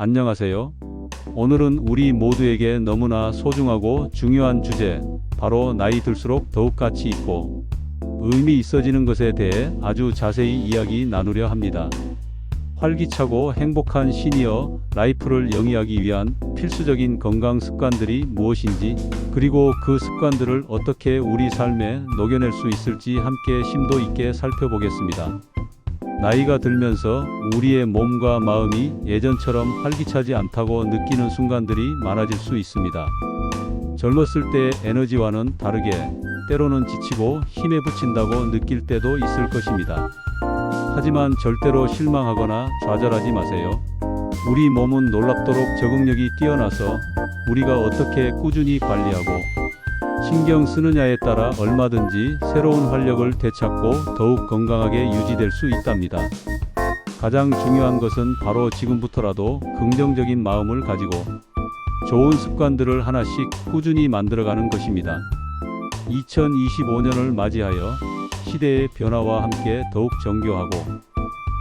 안녕하세요. 오늘은 우리 모두에게 너무나 소중하고 중요한 주제, 바로 나이 들수록 더욱 가치 있고 의미 있어지는 것에 대해 아주 자세히 이야기 나누려 합니다. 활기차고 행복한 시니어 라이프를 영위하기 위한 필수적인 건강 습관들이 무엇인지, 그리고 그 습관들을 어떻게 우리 삶에 녹여낼 수 있을지 함께 심도 있게 살펴보겠습니다. 나이가 들면서 우리의 몸과 마음이 예전처럼 활기차지 않다고 느끼는 순간들이 많아질 수 있습니다. 젊었을 때의 에너지와는 다르게 때로는 지치고 힘에 부친다고 느낄 때도 있을 것입니다. 하지만 절대로 실망하거나 좌절하지 마세요. 우리 몸은 놀랍도록 적응력이 뛰어나서 우리가 어떻게 꾸준히 관리하고 신경 쓰느냐에 따라 얼마든지 새로운 활력을 되찾고 더욱 건강하게 유지될 수 있답니다. 가장 중요한 것은 바로 지금부터라도 긍정적인 마음을 가지고 좋은 습관들을 하나씩 꾸준히 만들어가는 것입니다. 2025년을 맞이하여 시대의 변화와 함께 더욱 정교하고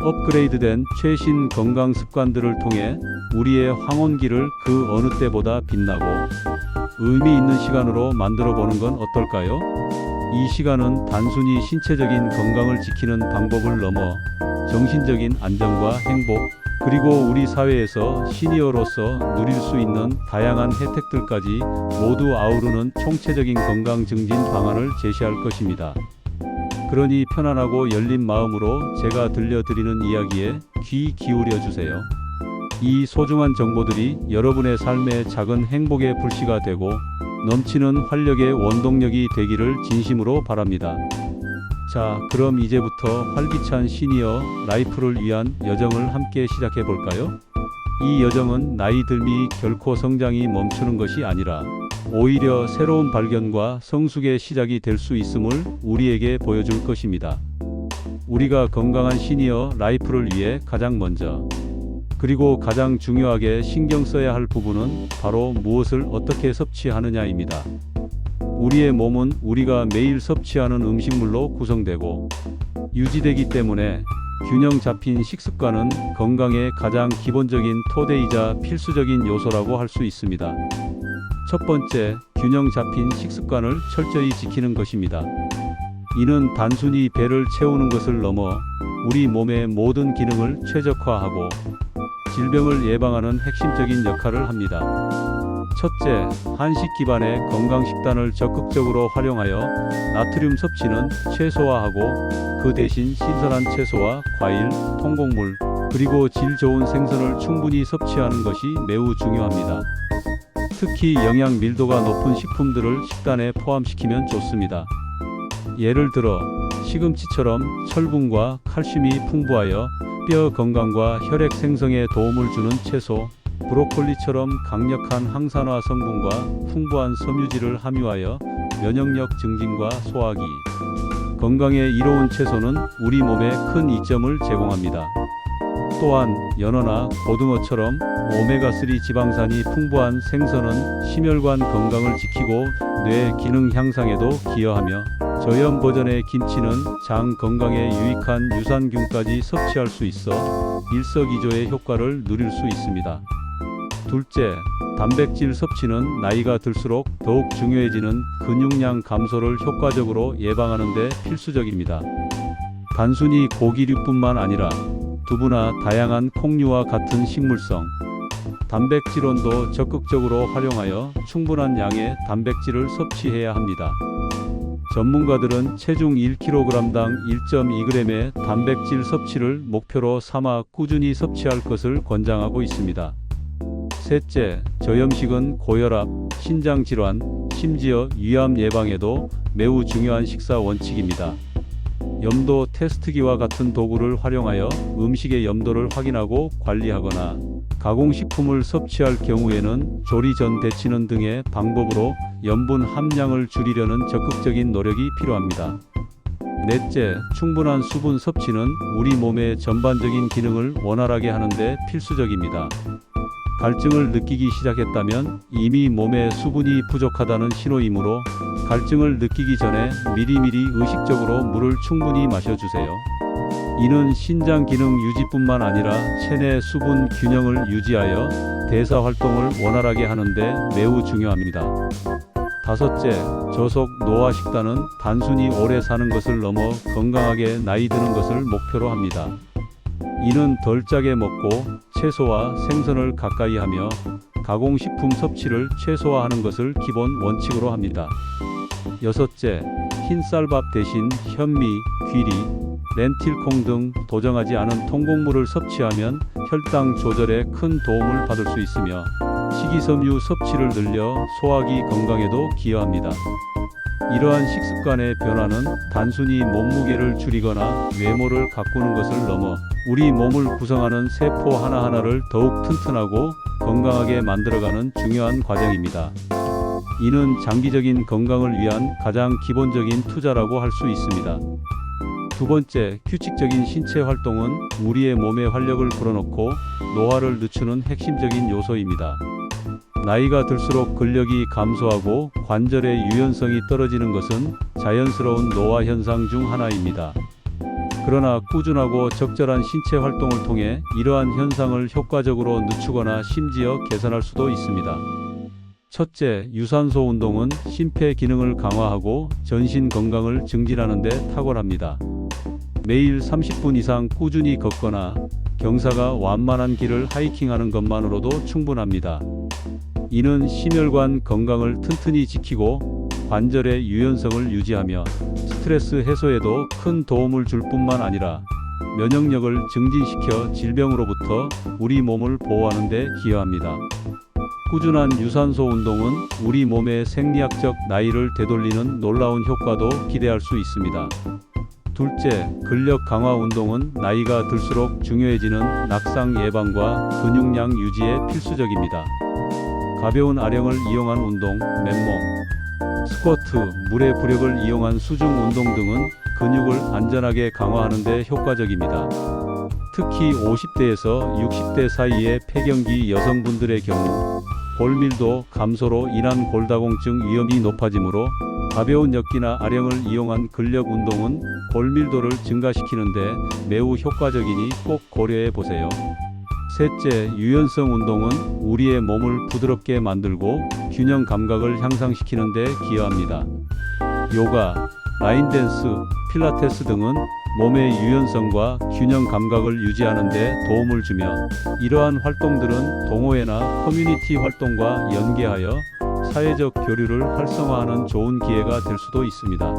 업그레이드된 최신 건강 습관들을 통해 우리의 황혼기를 그 어느 때보다 빛나고 의미 있는 시간으로 만들어 보는 건 어떨까요? 이 시간은 단순히 신체적인 건강을 지키는 방법을 넘어 정신적인 안정과 행복, 그리고 우리 사회에서 시니어로서 누릴 수 있는 다양한 혜택들까지 모두 아우르는 총체적인 건강 증진 방안을 제시할 것입니다. 그러니 편안하고 열린 마음으로 제가 들려드리는 이야기에 귀 기울여 주세요. 이 소중한 정보들이 여러분의 삶의 작은 행복의 불씨가 되고 넘치는 활력의 원동력이 되기를 진심으로 바랍니다. 자, 그럼 이제부터 활기찬 시니어 라이프를 위한 여정을 함께 시작해 볼까요? 이 여정은 나이 들미 결코 성장이 멈추는 것이 아니라 오히려 새로운 발견과 성숙의 시작이 될 수 있음을 우리에게 보여줄 것입니다. 우리가 건강한 시니어 라이프를 위해 가장 먼저 그리고 가장 중요하게 신경 써야 할 부분은 바로 무엇을 어떻게 섭취하느냐입니다. 우리의 몸은 우리가 매일 섭취하는 음식물로 구성되고 유지되기 때문에 균형 잡힌 식습관은 건강의 가장 기본적인 토대이자 필수적인 요소라고 할 수 있습니다. 첫 번째, 균형 잡힌 식습관을 철저히 지키는 것입니다. 이는 단순히 배를 채우는 것을 넘어 우리 몸의 모든 기능을 최적화하고 질병을 예방하는 핵심적인 역할을 합니다. 첫째, 한식 기반의 건강 식단을 적극적으로 활용하여 나트륨 섭취는 최소화하고 그 대신 신선한 채소와 과일, 통곡물, 그리고 질 좋은 생선을 충분히 섭취하는 것이 매우 중요합니다. 특히 영양 밀도가 높은 식품들을 식단에 포함시키면 좋습니다. 예를 들어 시금치처럼 철분과 칼슘이 풍부하여 뼈 건강과 혈액 생성에 도움을 주는 채소, 브로콜리처럼 강력한 항산화 성분과 풍부한 섬유질을 함유하여 면역력 증진과 소화기, 건강에 이로운 채소는 우리 몸에 큰 이점을 제공합니다. 또한 연어나 고등어처럼 오메가3 지방산이 풍부한 생선은 심혈관 건강을 지키고 뇌 기능 향상에도 기여하며 저염 버전의 김치는 장 건강에 유익한 유산균까지 섭취할 수 있어 일석이조의 효과를 누릴 수 있습니다. 둘째, 단백질 섭취는 나이가 들수록 더욱 중요해지는 근육량 감소를 효과적으로 예방하는 데 필수적입니다. 단순히 고기류뿐만 아니라 두부나 다양한 콩류와 같은 식물성, 단백질원도 적극적으로 활용하여 충분한 양의 단백질을 섭취해야 합니다. 전문가들은 체중 1kg당 1.2g의 단백질 섭취를 목표로 삼아 꾸준히 섭취할 것을 권장하고 있습니다. 셋째, 저염식은 고혈압, 신장 질환, 심지어 위암 예방에도 매우 중요한 식사 원칙입니다. 염도 테스트기와 같은 도구를 활용하여 음식의 염도를 확인하고 관리하거나 가공식품을 섭취할 경우에는 조리 전 데치는 등의 방법으로 염분 함량을 줄이려는 적극적인 노력이 필요합니다. 넷째, 충분한 수분 섭취는 우리 몸의 전반적인 기능을 원활하게 하는데 필수적입니다. 갈증을 느끼기 시작했다면 이미 몸에 수분이 부족하다는 신호이므로 갈증을 느끼기 전에 미리미리 의식적으로 물을 충분히 마셔주세요. 이는 신장 기능 유지뿐만 아니라 체내 수분 균형을 유지하여 대사 활동을 원활하게 하는데 매우 중요합니다. 다섯째, 저속 노화 식단은 단순히 오래 사는 것을 넘어 건강하게 나이 드는 것을 목표로 합니다. 이는 덜 짜게 먹고 채소와 생선을 가까이 하며 가공식품 섭취를 최소화하는 것을 기본 원칙으로 합니다. 여섯째, 흰쌀밥 대신 현미, 귀리, 렌틸콩 등 도정하지 않은 통곡물을 섭취하면 혈당 조절에 큰 도움을 받을 수 있으며 식이섬유 섭취를 늘려 소화기 건강에도 기여합니다. 이러한 식습관의 변화는 단순히 몸무게를 줄이거나 외모를 가꾸는 것을 넘어 우리 몸을 구성하는 세포 하나하나를 더욱 튼튼하고 건강하게 만들어가는 중요한 과정입니다. 이는 장기적인 건강을 위한 가장 기본적인 투자라고 할 수 있습니다. 두 번째, 규칙적인 신체 활동은 우리의 몸에 활력을 불어넣고 노화를 늦추는 핵심적인 요소입니다. 나이가 들수록 근력이 감소하고 관절의 유연성이 떨어지는 것은 자연스러운 노화 현상 중 하나입니다. 그러나 꾸준하고 적절한 신체 활동을 통해 이러한 현상을 효과적으로 늦추거나 심지어 개선할 수도 있습니다. 첫째, 유산소 운동은 심폐 기능을 강화하고 전신 건강을 증진하는 데 탁월합니다. 매일 30분 이상 꾸준히 걷거나 경사가 완만한 길을 하이킹하는 것만으로도 충분합니다. 이는 심혈관 건강을 튼튼히 지키고 관절의 유연성을 유지하며 스트레스 해소에도 큰 도움을 줄 뿐만 아니라 면역력을 증진시켜 질병으로부터 우리 몸을 보호하는 데 기여합니다. 꾸준한 유산소 운동은 우리 몸의 생리학적 나이를 되돌리는 놀라운 효과도 기대할 수 있습니다. 둘째, 근력 강화 운동은 나이가 들수록 중요해지는 낙상 예방과 근육량 유지에 필수적입니다. 가벼운 아령을 이용한 운동, 맨몸, 스쿼트, 물의 부력을 이용한 수중 운동 등은 근육을 안전하게 강화하는 데 효과적입니다. 특히 50대에서 60대 사이의 폐경기 여성분들의 경우 골밀도 감소로 인한 골다공증 위험이 높아지므로 가벼운 역기나 아령을 이용한 근력 운동은 골밀도를 증가시키는데 매우 효과적이니 꼭 고려해 보세요. 셋째, 유연성 운동은 우리의 몸을 부드럽게 만들고 균형 감각을 향상시키는 데 기여합니다. 요가, 라인 댄스, 필라테스 등은 몸의 유연성과 균형 감각을 유지하는 데 도움을 주며 이러한 활동들은 동호회나 커뮤니티 활동과 연계하여 사회적 교류를 활성화하는 좋은 기회가 될 수도 있습니다.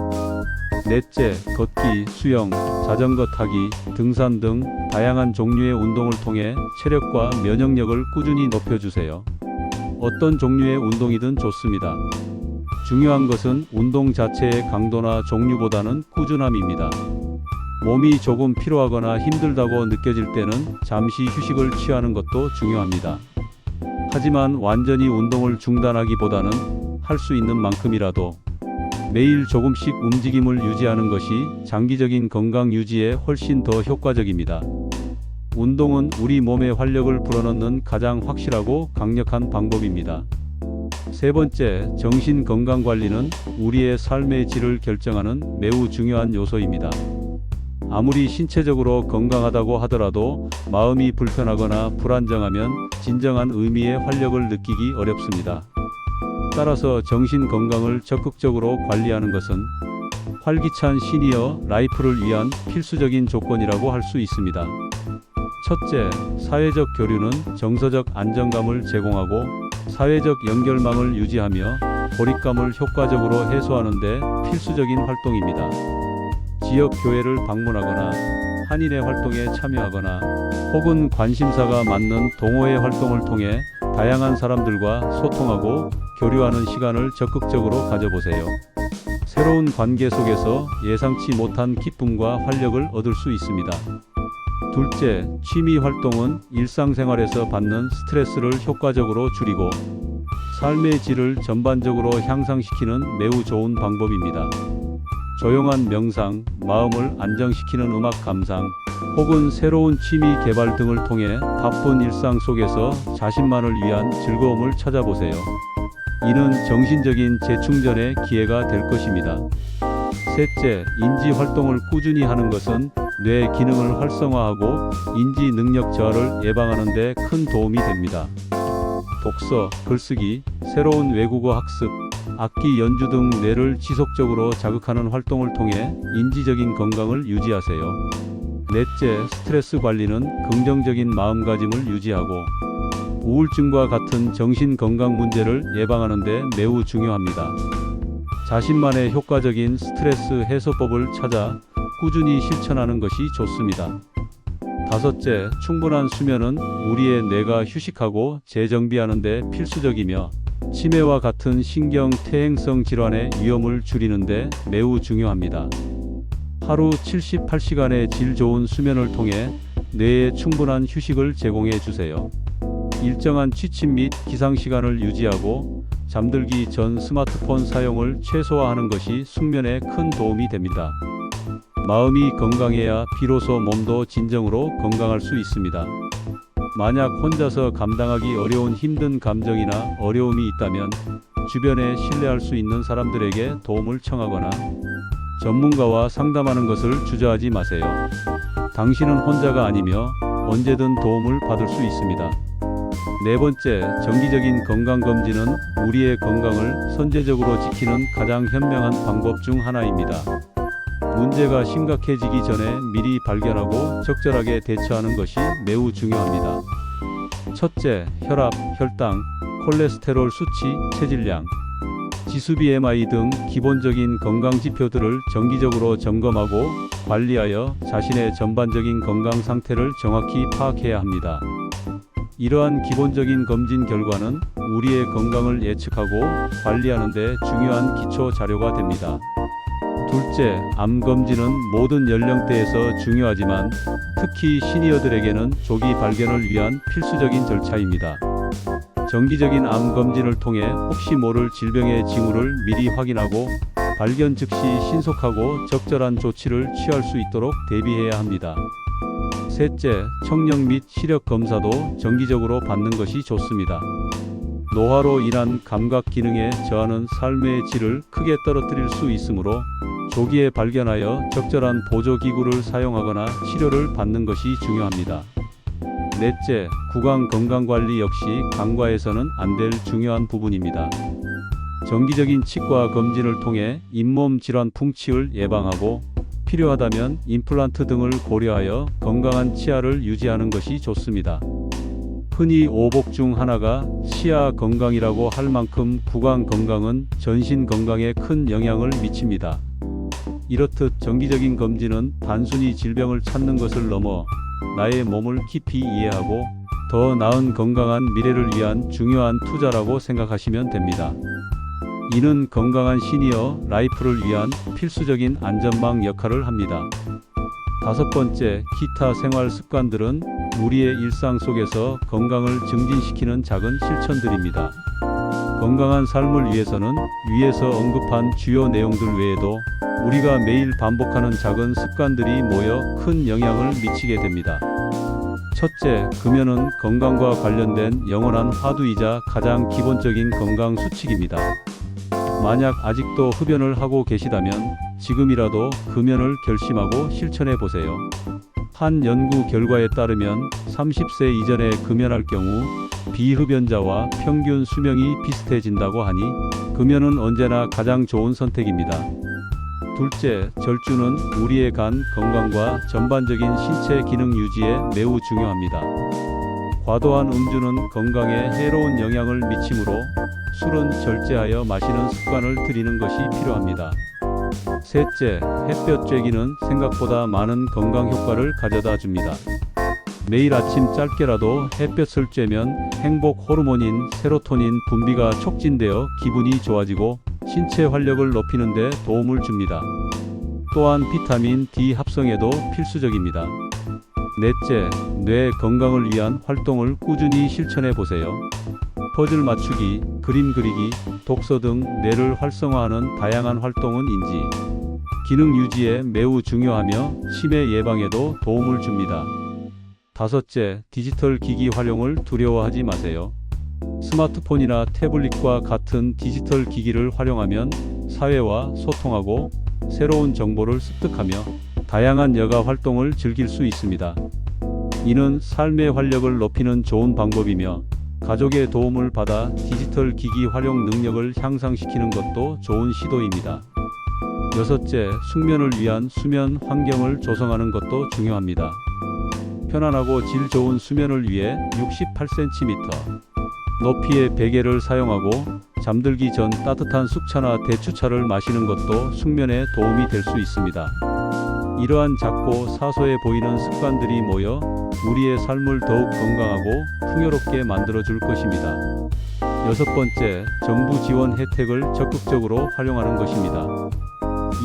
넷째, 걷기, 수영, 자전거 타기, 등산 등 다양한 종류의 운동을 통해 체력과 면역력을 꾸준히 높여주세요. 어떤 종류의 운동이든 좋습니다. 중요한 것은 운동 자체의 강도나 종류보다는 꾸준함입니다. 몸이 조금 피로하거나 힘들다고 느껴질 때는 잠시 휴식을 취하는 것도 중요합니다. 하지만 완전히 운동을 중단하기보다는 할 수 있는 만큼이라도 매일 조금씩 움직임을 유지하는 것이 장기적인 건강 유지에 훨씬 더 효과적입니다. 운동은 우리 몸에 활력을 불어넣는 가장 확실하고 강력한 방법입니다. 세 번째, 정신 건강 관리는 우리의 삶의 질을 결정하는 매우 중요한 요소입니다. 아무리 신체적으로 건강하다고 하더라도 마음이 불편하거나 불안정하면 진정한 의미의 활력을 느끼기 어렵습니다. 따라서 정신 건강을 적극적으로 관리하는 것은 활기찬 시니어 라이프를 위한 필수적인 조건이라고 할 수 있습니다. 첫째, 사회적 교류는 정서적 안정감을 제공하고 사회적 연결망을 유지하며 고립감을 효과적으로 해소하는 데 필수적인 활동입니다. 지역 교회를 방문하거나 한인의 활동에 참여하거나 혹은 관심사가 맞는 동호회 활동을 통해 다양한 사람들과 소통하고 교류하는 시간을 적극적으로 가져보세요. 새로운 관계 속에서 예상치 못한 기쁨과 활력을 얻을 수 있습니다. 둘째, 취미 활동은 일상생활에서 받는 스트레스를 효과적으로 줄이고 삶의 질을 전반적으로 향상시키는 매우 좋은 방법입니다. 조용한 명상, 마음을 안정시키는 음악 감상, 혹은 새로운 취미 개발 등을 통해 바쁜 일상 속에서 자신만을 위한 즐거움을 찾아보세요. 이는 정신적인 재충전의 기회가 될 것입니다. 셋째, 인지 활동을 꾸준히 하는 것은 뇌 기능을 활성화하고 인지 능력 저하를 예방하는 데 큰 도움이 됩니다. 독서, 글쓰기, 새로운 외국어 학습, 악기 연주 등 뇌를 지속적으로 자극하는 활동을 통해 인지적인 건강을 유지하세요. 넷째, 스트레스 관리는 긍정적인 마음가짐을 유지하고 우울증과 같은 정신 건강 문제를 예방하는 데 매우 중요합니다. 자신만의 효과적인 스트레스 해소법을 찾아 꾸준히 실천하는 것이 좋습니다. 다섯째, 충분한 수면은 우리의 뇌가 휴식하고 재정비하는 데 필수적이며 치매와 같은 신경 퇴행성 질환의 위험을 줄이는 데 매우 중요합니다. 하루 78시간의 질 좋은 수면을 통해 뇌에 충분한 휴식을 제공해 주세요. 일정한 취침 및 기상 시간을 유지하고 잠들기 전 스마트폰 사용을 최소화하는 것이 숙면에 큰 도움이 됩니다. 마음이 건강해야 비로소 몸도 진정으로 건강할 수 있습니다. 만약 혼자서 감당하기 어려운 힘든 감정이나 어려움이 있다면 주변에 신뢰할 수 있는 사람들에게 도움을 청하거나 전문가와 상담하는 것을 주저하지 마세요. 당신은 혼자가 아니며 언제든 도움을 받을 수 있습니다. 네 번째, 정기적인 건강검진은 우리의 건강을 선제적으로 지키는 가장 현명한 방법 중 하나입니다. 문제가 심각해지기 전에 미리 발견하고 적절하게 대처하는 것이 매우 중요합니다. 첫째, 혈압, 혈당, 콜레스테롤 수치, 체질량, 지수 BMI 등 기본적인 건강 지표들을 정기적으로 점검하고 관리하여 자신의 전반적인 건강 상태를 정확히 파악해야 합니다. 이러한 기본적인 검진 결과는 우리의 건강을 예측하고 관리하는 데 중요한 기초 자료가 됩니다. 둘째, 암 검진은 모든 연령대에서 중요하지만 특히 시니어들에게는 조기 발견을 위한 필수적인 절차입니다. 정기적인 암 검진을 통해 혹시 모를 질병의 징후를 미리 확인하고 발견 즉시 신속하고 적절한 조치를 취할 수 있도록 대비해야 합니다. 셋째, 청력 및 시력 검사도 정기적으로 받는 것이 좋습니다. 노화로 인한 감각 기능의 저하는 삶의 질을 크게 떨어뜨릴 수 있으므로 조기에 발견하여 적절한 보조기구를 사용하거나 치료를 받는 것이 중요합니다. 넷째, 구강 건강관리 역시 간과해서는 안 될 중요한 부분입니다. 정기적인 치과 검진을 통해 잇몸 질환 풍치를 예방하고 필요하다면 임플란트 등을 고려하여 건강한 치아를 유지하는 것이 좋습니다. 흔히 오복 중 하나가 치아 건강이라고 할 만큼 구강 건강은 전신 건강에 큰 영향을 미칩니다. 이렇듯 정기적인 검진은 단순히 질병을 찾는 것을 넘어 나의 몸을 깊이 이해하고 더 나은 건강한 미래를 위한 중요한 투자라고 생각하시면 됩니다. 이는 건강한 시니어 라이프를 위한 필수적인 안전망 역할을 합니다. 다섯 번째, 기타 생활 습관들은 우리의 일상 속에서 건강을 증진시키는 작은 실천들입니다. 건강한 삶을 위해서는 위에서 언급한 주요 내용들 외에도 우리가 매일 반복하는 작은 습관들이 모여 큰 영향을 미치게 됩니다. 첫째, 금연은 건강과 관련된 영원한 화두이자 가장 기본적인 건강 수칙입니다. 만약 아직도 흡연을 하고 계시다면 지금이라도 금연을 결심하고 실천해 보세요. 한 연구 결과에 따르면 30세 이전에 금연할 경우 비흡연자와 평균 수명이 비슷해진다고 하니 금연은 언제나 가장 좋은 선택입니다. 둘째, 절주는 우리의 간 건강과 전반적인 신체 기능 유지에 매우 중요합니다. 과도한 음주는 건강에 해로운 영향을 미치므로 술은 절제하여 마시는 습관을 들이는 것이 필요합니다. 셋째, 햇볕 쬐기는 생각보다 많은 건강 효과를 가져다 줍니다. 매일 아침 짧게라도 햇볕을 쬐면 행복 호르몬인 세로토닌 분비가 촉진되어 기분이 좋아지고 신체 활력을 높이는 데 도움을 줍니다. 또한 비타민 D 합성에도 필수적입니다. 넷째, 뇌 건강을 위한 활동을 꾸준히 실천해 보세요. 퍼즐 맞추기, 그림 그리기, 독서 등 뇌를 활성화하는 다양한 활동은 인지, 기능 유지에 매우 중요하며 치매 예방에도 도움을 줍니다. 다섯째, 디지털 기기 활용을 두려워하지 마세요. 스마트폰이나 태블릿과 같은 디지털 기기를 활용하면 사회와 소통하고 새로운 정보를 습득하며 다양한 여가 활동을 즐길 수 있습니다. 이는 삶의 활력을 높이는 좋은 방법이며 가족의 도움을 받아 디지털 기기 활용 능력을 향상시키는 것도 좋은 시도입니다. 여섯째, 숙면을 위한 수면 환경을 조성하는 것도 중요합니다. 편안하고 질 좋은 수면을 위해 68cm 높이의 베개를 사용하고 잠들기 전 따뜻한 숙차나 대추차를 마시는 것도 숙면에 도움이 될 수 있습니다. 이러한 작고 사소해 보이는 습관들이 모여 우리의 삶을 더욱 건강하고 풍요롭게 만들어 줄 것입니다. 여섯 번째, 정부 지원 혜택을 적극적으로 활용하는 것입니다.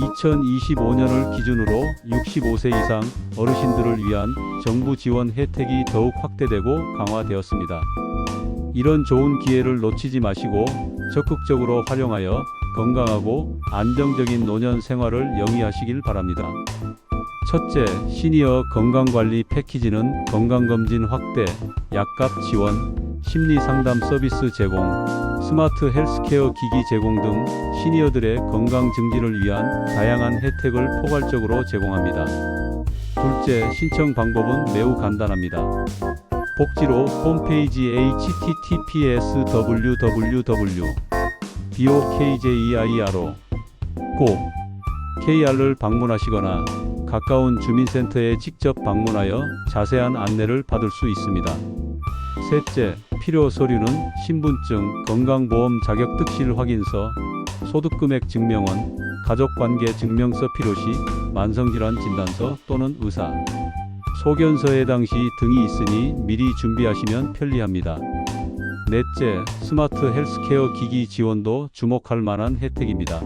2025년을 기준으로 65세 이상 어르신들을 위한 정부 지원 혜택이 더욱 확대되고 강화되었습니다. 이런 좋은 기회를 놓치지 마시고 적극적으로 활용하여 건강하고 안정적인 노년 생활을 영위하시길 바랍니다. 첫째, 시니어 건강관리 패키지는 건강검진 확대, 약값 지원, 심리 상담 서비스 제공, 스마트 헬스케어 기기 제공 등 시니어들의 건강 증진을 위한 다양한 혜택을 포괄적으로 제공합니다. 둘째, 신청 방법은 매우 간단합니다. 복지로 홈페이지 https www bokjeiro 고 kr을 방문하시거나 가까운 주민센터에 직접 방문하여 자세한 안내를 받을 수 있습니다. 셋째, 필요 서류는 신분증, 건강보험 자격 득실 확인서, 소득금액 증명원, 가족관계 증명서 필요시, 만성질환 진단서 또는 의사, 소견서 해당 시 등이 있으니 미리 준비하시면 편리합니다. 넷째, 스마트 헬스케어 기기 지원도 주목할 만한 혜택입니다.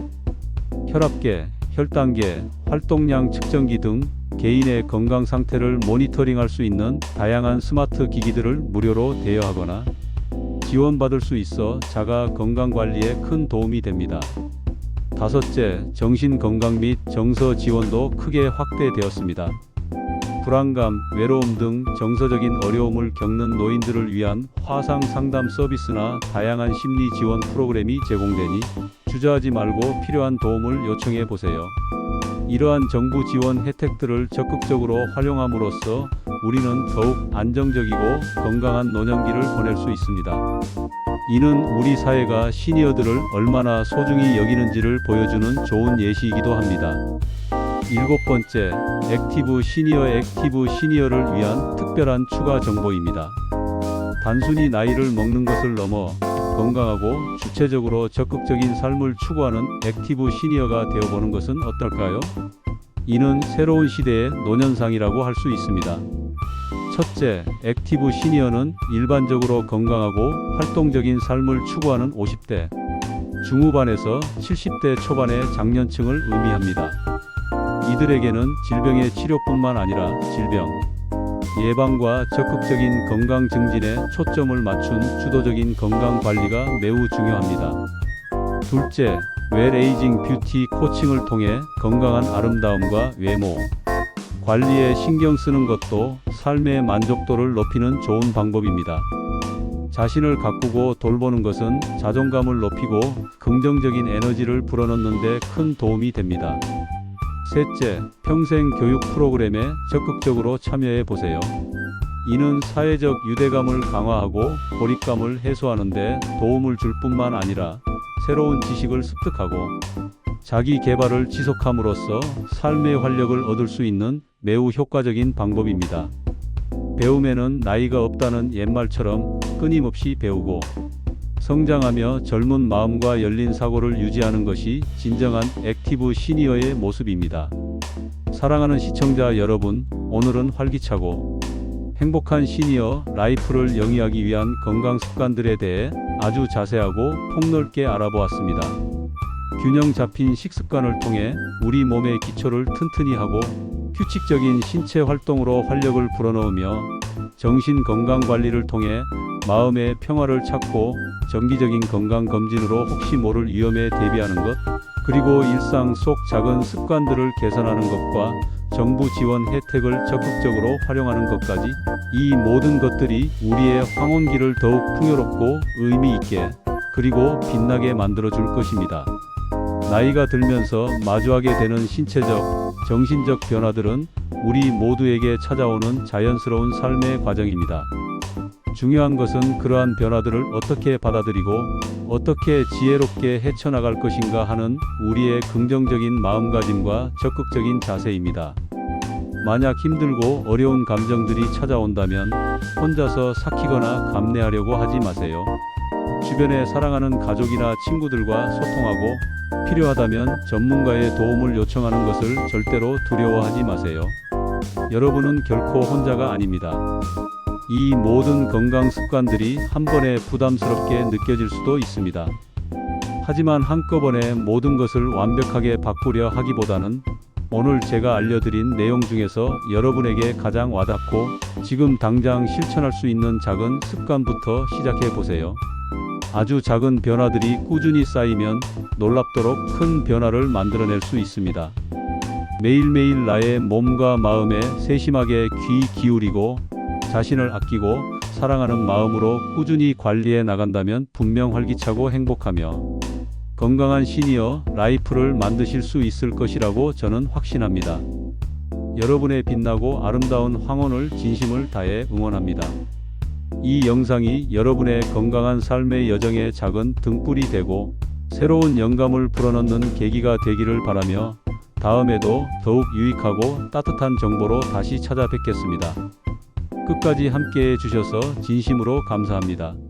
혈압계, 혈당계, 활동량 측정기 등 개인의 건강 상태를 모니터링할 수 있는 다양한 스마트 기기들을 무료로 대여하거나 지원받을 수 있어 자가 건강 관리에 큰 도움이 됩니다. 다섯째, 정신 건강 및 정서 지원도 크게 확대되었습니다. 불안감, 외로움 등 정서적인 어려움을 겪는 노인들을 위한 화상 상담 서비스나 다양한 심리 지원 프로그램이 제공되니 주저하지 말고 필요한 도움을 요청해 보세요. 이러한 정부 지원 혜택들을 적극적으로 활용함으로써 우리는 더욱 안정적이고 건강한 노년기를 보낼 수 있습니다. 이는 우리 사회가 시니어들을 얼마나 소중히 여기는지를 보여주는 좋은 예시이기도 합니다. 일곱 번째, 액티브 시니어 액티브 시니어를 위한 특별한 추가 정보입니다. 단순히 나이를 먹는 것을 넘어 건강하고 주체적으로 적극적인 삶을 추구하는 액티브 시니어가 되어보는 것은 어떨까요? 이는 새로운 시대의 노년상이라고 할 수 있습니다. 첫째, 액티브 시니어는 일반적으로 건강하고 활동적인 삶을 추구하는 50대 중후반에서 70대 초반의 장년층을 의미합니다. 이들에게는 질병의 치료뿐만 아니라 질병, 예방과 적극적인 건강 증진에 초점을 맞춘 주도적인 건강 관리가 매우 중요합니다. 둘째, 웰에이징 뷰티 코칭을 통해 건강한 아름다움과 외모, 관리에 신경 쓰는 것도 삶의 만족도를 높이는 좋은 방법입니다. 자신을 가꾸고 돌보는 것은 자존감을 높이고 긍정적인 에너지를 불어넣는 데 큰 도움이 됩니다. 셋째, 평생 교육 프로그램에 적극적으로 참여해 보세요. 이는 사회적 유대감을 강화하고 고립감을 해소하는 데 도움을 줄 뿐만 아니라 새로운 지식을 습득하고 자기 개발을 지속함으로써 삶의 활력을 얻을 수 있는 매우 효과적인 방법입니다. 배움에는 나이가 없다는 옛말처럼 끊임없이 배우고 성장하며 젊은 마음과 열린 사고를 유지하는 것이 진정한 액티브 시니어의 모습입니다. 사랑하는 시청자 여러분, 오늘은 활기차고 행복한 시니어 라이프를 영위하기 위한 건강 습관들에 대해 아주 자세하고 폭넓게 알아보았습니다. 균형 잡힌 식습관을 통해 우리 몸의 기초를 튼튼히 하고 규칙적인 신체 활동으로 활력을 불어넣으며 정신 건강 관리를 통해 마음의 평화를 찾고 정기적인 건강 검진으로 혹시 모를 위험에 대비하는 것, 그리고 일상 속 작은 습관들을 개선하는 것과 정부 지원 혜택을 적극적으로 활용하는 것까지 이 모든 것들이 우리의 황혼기를 더욱 풍요롭고 의미 있게 그리고 빛나게 만들어 줄 것입니다. 나이가 들면서 마주하게 되는 신체적, 정신적 변화들은 우리 모두에게 찾아오는 자연스러운 삶의 과정입니다. 중요한 것은 그러한 변화들을 어떻게 받아들이고 어떻게 지혜롭게 헤쳐나갈 것인가 하는 우리의 긍정적인 마음가짐과 적극적인 자세입니다. 만약 힘들고 어려운 감정들이 찾아온다면 혼자서 삭히거나 감내하려고 하지 마세요. 주변에 사랑하는 가족이나 친구들과 소통하고 필요하다면 전문가의 도움을 요청하는 것을 절대로 두려워하지 마세요. 여러분은 결코 혼자가 아닙니다. 이 모든 건강 습관들이 한 번에 부담스럽게 느껴질 수도 있습니다. 하지만 한꺼번에 모든 것을 완벽하게 바꾸려 하기보다는 오늘 제가 알려드린 내용 중에서 여러분에게 가장 와닿고 지금 당장 실천할 수 있는 작은 습관부터 시작해 보세요. 아주 작은 변화들이 꾸준히 쌓이면 놀랍도록 큰 변화를 만들어낼 수 있습니다. 매일매일 나의 몸과 마음에 세심하게 귀 기울이고 자신을 아끼고 사랑하는 마음으로 꾸준히 관리해 나간다면 분명 활기차고 행복하며 건강한 시니어 라이프를 만드실 수 있을 것이라고 저는 확신합니다. 여러분의 빛나고 아름다운 황혼을 진심을 다해 응원합니다. 이 영상이 여러분의 건강한 삶의 여정에 작은 등불이 되고 새로운 영감을 불어넣는 계기가 되기를 바라며 다음에도 더욱 유익하고 따뜻한 정보로 다시 찾아뵙겠습니다. 끝까지 함께 해주셔서 진심으로 감사합니다.